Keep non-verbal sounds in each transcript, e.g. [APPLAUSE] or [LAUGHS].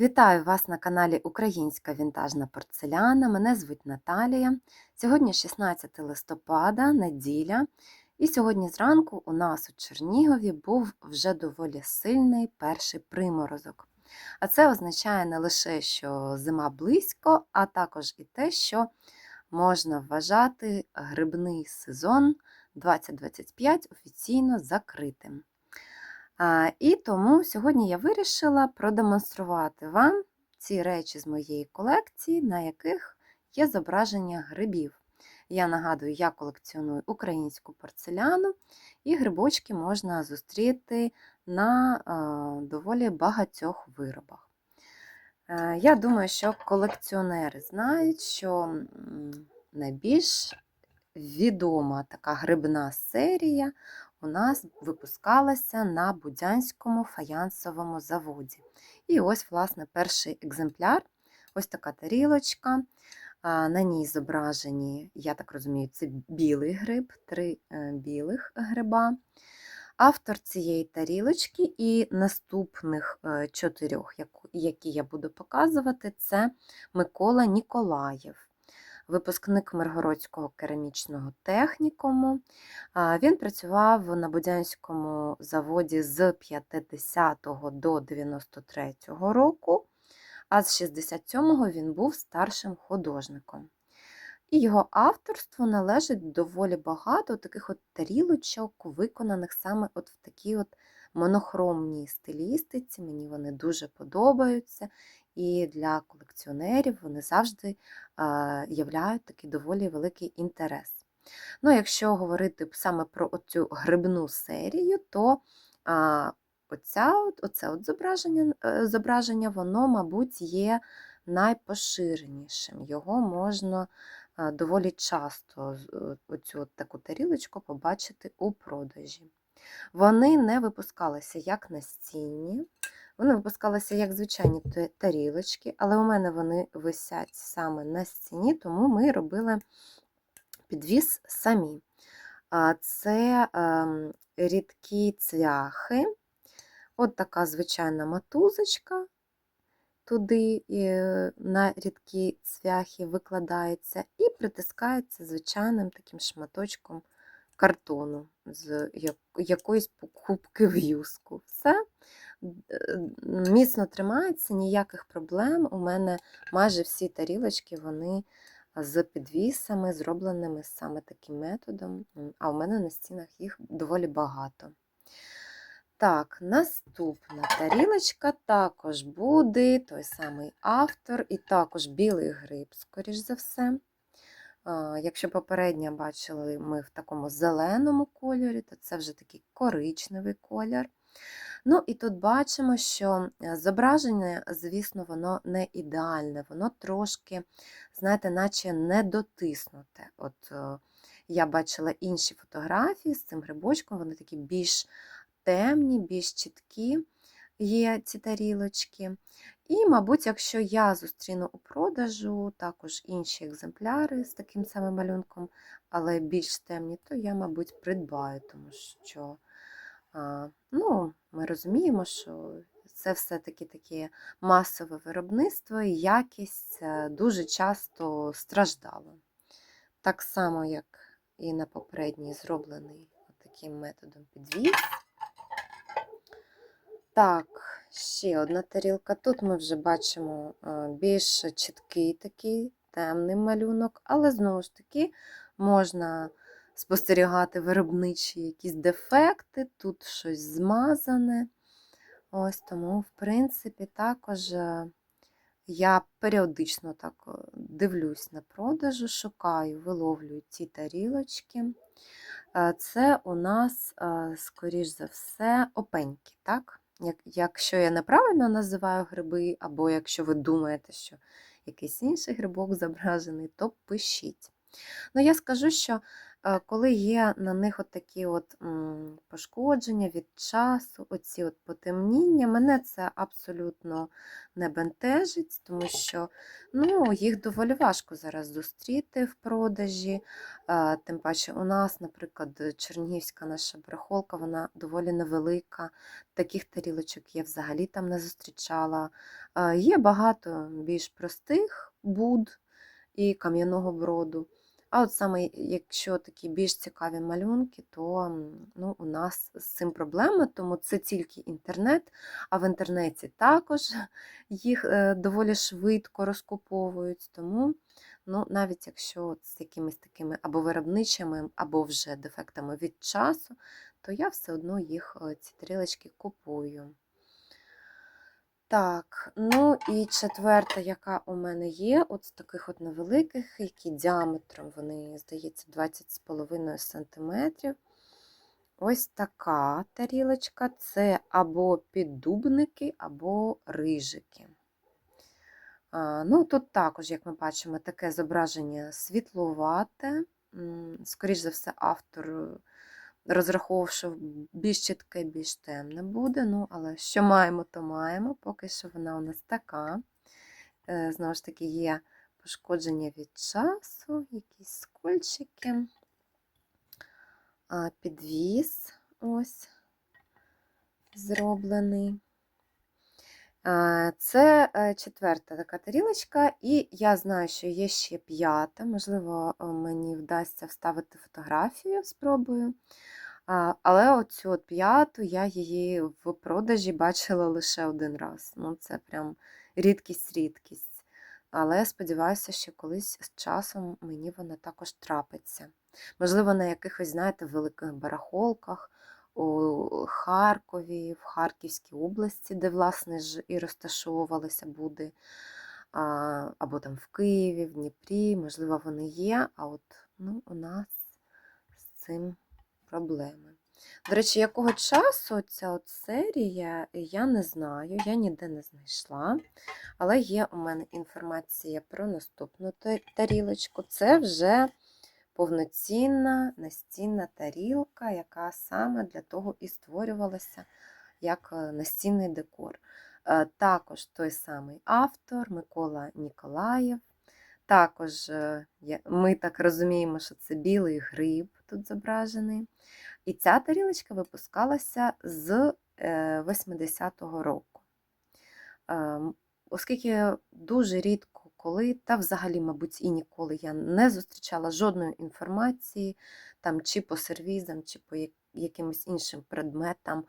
Вітаю вас на каналі Українська вінтажна порцеляна. Мене звуть Наталія. Сьогодні 16 листопада, неділя, і сьогодні зранку у нас у Чернігові був вже доволі сильний перший приморозок. А це означає не лише, що зима близько, а також і те, що можна вважати грибний сезон 2025 офіційно закритим. А, І тому сьогодні я вирішила продемонструвати вам ці речі з моєї колекції, на яких є зображення грибів. Я нагадую, я колекціоную українську порцеляну, і грибочки можна зустріти на доволі багатьох виробах. Е, Я думаю, що колекціонери знають, що найбільш відома така грибна серія у нас випускалася на Будянському фаянсовому заводі. І ось, власне, перший екземпляр ось така тарілочка. На ній зображені, я так розумію, це білий гриб, три е, білих гриба. Автор цієї тарілочки і наступних е, чотирьох, які я буду показувати, це Микола Ніколаєв випускник Миргородського керамічного технікуму. Він працював на Будянському заводі з 50 до 93 року, а з 67-го він був старшим художником. І його авторству належить доволі багато таких от тарілочок, виконаних саме от в такій от монохромній стилістиці. Мені вони дуже подобаються. І для колекціонерів вони завжди являють такий доволі великий інтерес. Ну, якщо говорити саме про цю грибну серію, то оця, оце от зображення, е, зображення, воно, мабуть, є найпоширенішим. Його можна доволі часто е, оцю таку тарілочку побачити у продажі. Вони не випускалися як настінні, вони випускалися як звичайні тарілочки, але у мене вони висять саме на стіні, тому ми робили підвіз самі. Це ем, рідкі цвяхи, от така звичайна матузочка, туди е, на рідкі цвяхи викладається і притискається звичайним таким шматочком картону з якоїсь покупки в юску. Все міцно тримається, ніяких проблем. У мене майже всі тарілочки вони з підвісами, зробленими саме таким методом, а у мене на стінах їх доволі багато. Так, наступна тарілочка також буде той самий автор, і також білий гриб, скоріш за все. Якщо попередньо бачили ми в такому зеленому кольорі, то це вже такий коричневий колір. Ну і тут бачимо, що е, зображення, звісно, воно не ідеальне, воно трошки, знаєте, наче не дотиснуте. От е, я бачила інші фотографії з цим грибочком, вони такі більш темні, більш чіткі є ці тарілочки. І, мабуть, якщо я зустріну у продажу також інші екземпляри з таким самим малюнком, але більш темні, то я, мабуть, придбаю, тому що ну, ми розуміємо, що це все-таки таке масове виробництво, і якість е, дуже часто страждала. Так само, як і на попередній зроблений таким методом підвіз. Так, ще одна тарілка. Тут ми вже бачимо е, більш чіткий такий темний малюнок, але знову ж таки можна спостерігати виробничі якісь дефекти, тут щось змазане. Ось тому, в принципі, також е, я періодично так е, дивлюсь на продажу, шукаю, виловлюю ці тарілочки. Е, Це у нас, скоріш за все, опеньки, так? Якщо я неправильно називаю гриби, або якщо ви думаєте, що якийсь інший грибок [LAUGHS] зображений, то пишіть. Ну, я скажу, що Коли є на них от такі от пошкодження від часу, оці от потемніння, мене це абсолютно не бентежить, тому що ну, їх доволі важко зараз зустріти в продажі. Е, Тим паче, у нас, наприклад, чернігівська наша барахолка, вона доволі невелика. Таких тарілочок я взагалі там не зустрічала. Е, Є багато більш простих буд і кам'яного броду. А от саме якщо такі більш цікаві малюнки, то ну, у нас з цим проблеми, тому це тільки інтернет, а в інтернеті також [LAUGHS] їх е, доволі швидко розкуповують. Тому ну, навіть якщо з якимись такими або виробничими, або вже дефектами від часу, то я все одно їх е, ці тарілочки купую. Так, ну і четверта, яка у мене є, от з таких от невеликих, які діаметром, вони, здається, 20,5 см. Ось така тарілочка. Це або піддубники, або рижики. Ну, тут також, як ми бачимо, таке зображення світловате. М, Скоріш за все, автор розраховував, більш чітке, більш темне буде. Ну, але що маємо, то маємо. Поки що вона у нас така. Е, Знову ж таки, є пошкодження від часу, якісь скольчики, підвіз ось зроблений. Е, Це е, четверта така тарілочка, і я знаю, що є ще п'ята. Можливо, е, мені вдасться вставити фотографію, спробую. Але оцю от п'яту я її в продажі бачила лише один раз. Ну, це прям рідкість-рідкість. Але сподіваюся, що колись з часом мені вона також трапиться. Можливо, на якихось, знаєте, великих барахолках у Харкові, в Харківській області, де, власне, ж і розташовувалися буди, або там в Києві, в Дніпрі, можливо, вони є, а от ну, у нас з цим проблеми. До речі, якого часу ця от серія, я не знаю, я ніде не знайшла. Але є у мене інформація про наступну тарілочку. Це вже повноцінна настінна тарілка, яка саме для того і створювалася як е, настінний декор. Е, Також той самий автор Микола Ніколаєв. Також е, ми так розуміємо, що це білий гриб тут зображений. І ця тарілочка випускалася з е, 80-го року. Ем, Оскільки дуже рідко коли, та взагалі, мабуть, і ніколи я не зустрічала жодної інформації, там, чи по сервізам, чи по якимось іншим предметам,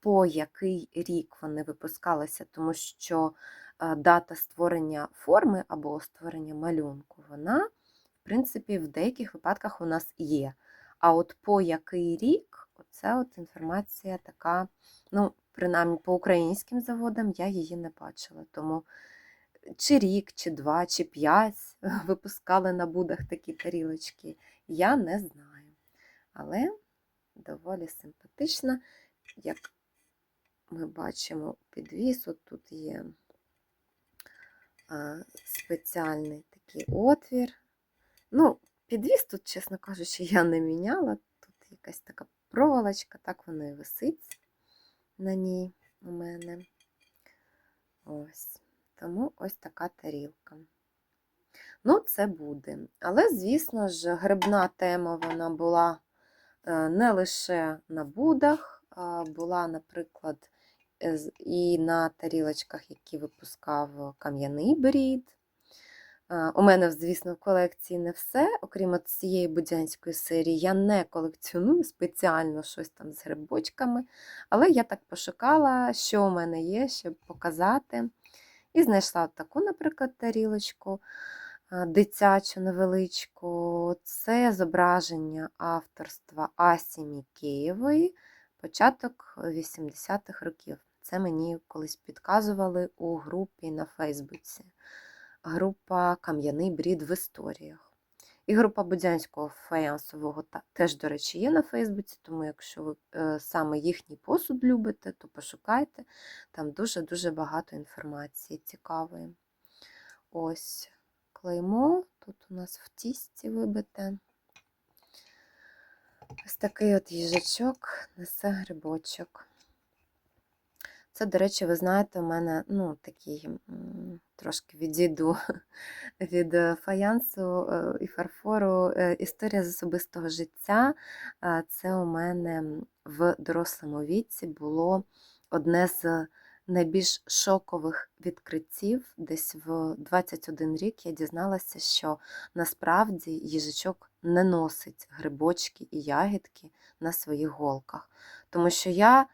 по який рік вони випускалися, тому що е, дата створення форми або створення малюнку, вона, в принципі, в деяких випадках у нас є. А от по який рік, оце от інформація така, ну, принаймні по українським заводам я її не бачила. Тому чи рік, чи два, чи п'ять [LAUGHS] випускали на будах такі тарілочки, я не знаю. Але доволі симпатична, як ми бачимо, підвіс, от тут є спеціальний такий отвір. Ну, підвіс тут, чесно кажучи, я не міняла. Тут якась така проволочка, так воно і висить на ній у мене. Ось. Тому ось така тарілка. Ну, це буде. Але, звісно ж, грибна тема вона була е, не лише на будах, була, наприклад, е, і на тарілочках, які випускав кам'яний брід. Е, У мене, звісно, в колекції не все, окрім цієї будянської серії, я не колекціоную спеціально щось там з грибочками, але я так пошукала, що у мене є, щоб показати. І знайшла таку, наприклад, тарілочку е, дитячу невеличку. Це зображення авторства Асі Мікеєвої, початок 80-х років. Це мені колись підказували у групі на Фейсбуці. Група Кам'яний брід в історіях. І група Будянського фаянсового теж, до речі, є на Фейсбуці, тому якщо ви е, саме їхній посуд любите, то пошукайте. Там дуже-дуже багато інформації цікавої. Ось клеймо. Тут у нас в тісті вибите. Ось такий от їжачок несе грибочок. Це, до речі, ви знаєте, у мене ну, такий трошки відійду [LAUGHS] від е, фаянсу е, і фарфору. е, Історія з особистого життя. Це у мене в дорослому віці було одне з найбільш шокових відкриттів. Десь в 21 рік я дізналася, що насправді їжачок не носить грибочки і ягідки на своїх голках. Тому що я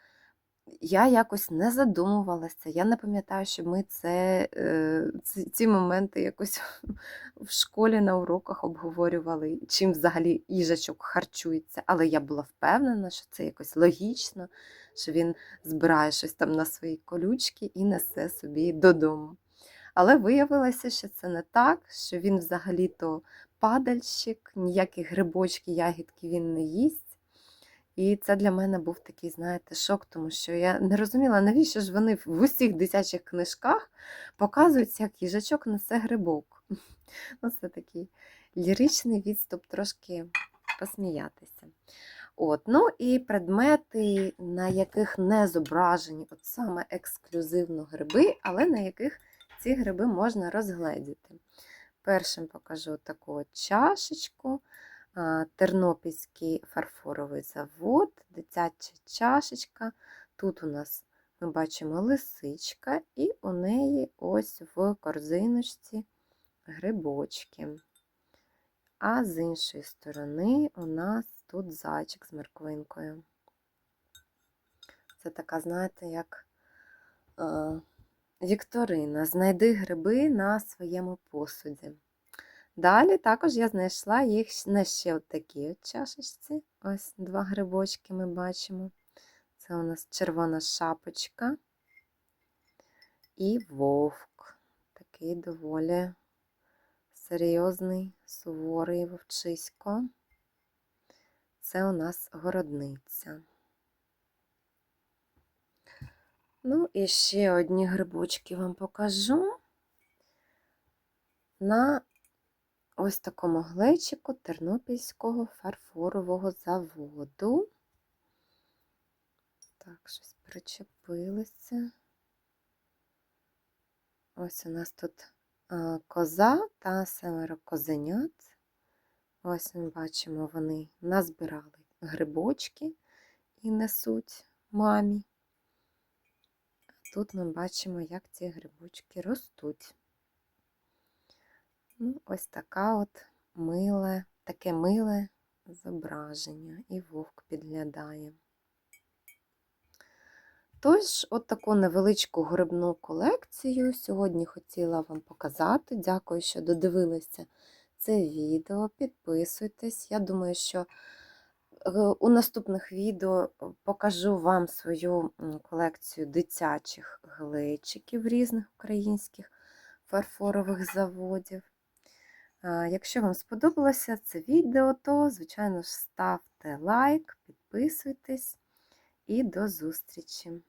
я якось не задумувалася, я не пам'ятаю, щоб ми це, е, ці, моменти якось [LAUGHS] в школі на уроках обговорювали, чим взагалі їжачок харчується. Але я була впевнена, що це якось логічно, що він збирає щось там на свої колючки і несе собі додому. Але виявилося, що це не так, що він взагалі-то падальщик, ніяких грибочки, ягідки він не їсть. І це для мене був такий, знаєте, шок, тому що я не розуміла, навіщо ж вони в усіх дитячих книжках показують, як їжачок несе грибок. [LAUGHS] Ну, Це такий ліричний відступ, трошки посміятися. От, Ну і предмети, на яких не зображені от саме ексклюзивно гриби, але на яких ці гриби можна розгледіти. Першим покажу таку чашечку. Тернопільський фарфоровий завод, дитяча чашечка. Тут у нас ми бачимо лисичка, і у неї ось в корзиночці грибочки. А з іншої сторони у нас тут зайчик з морквинкою. Це така, знаєте, як е, Вікторина. Знайди гриби на своєму посуді. Далі також я знайшла їх на ще от такій чашечці. Ось два грибочки ми бачимо. Це у нас червона шапочка і вовк. Такий доволі серйозний, суворий вовчисько. Це у нас городниця. Ну, і ще одні грибочки вам покажу. На ось такому глечику Тернопільського фарфорового заводу. Так, щось причепилося. Ось у нас тут а, коза та семеро козенят. Ось ми бачимо, вони назбирали грибочки і несуть мамі. Тут ми бачимо, як ці грибочки ростуть. Ну, ось така от миле, таке миле зображення, і вовк підглядає. Тож, от таку невеличку грибну колекцію сьогодні хотіла вам показати. Дякую, що додивилися це відео. Підписуйтесь. Я думаю, що е, у наступних відео покажу вам свою колекцію дитячих глечиків різних українських фарфорових заводів. Якщо вам сподобалося це відео, то, звичайно ж, ставте лайк, підписуйтесь і до зустрічі!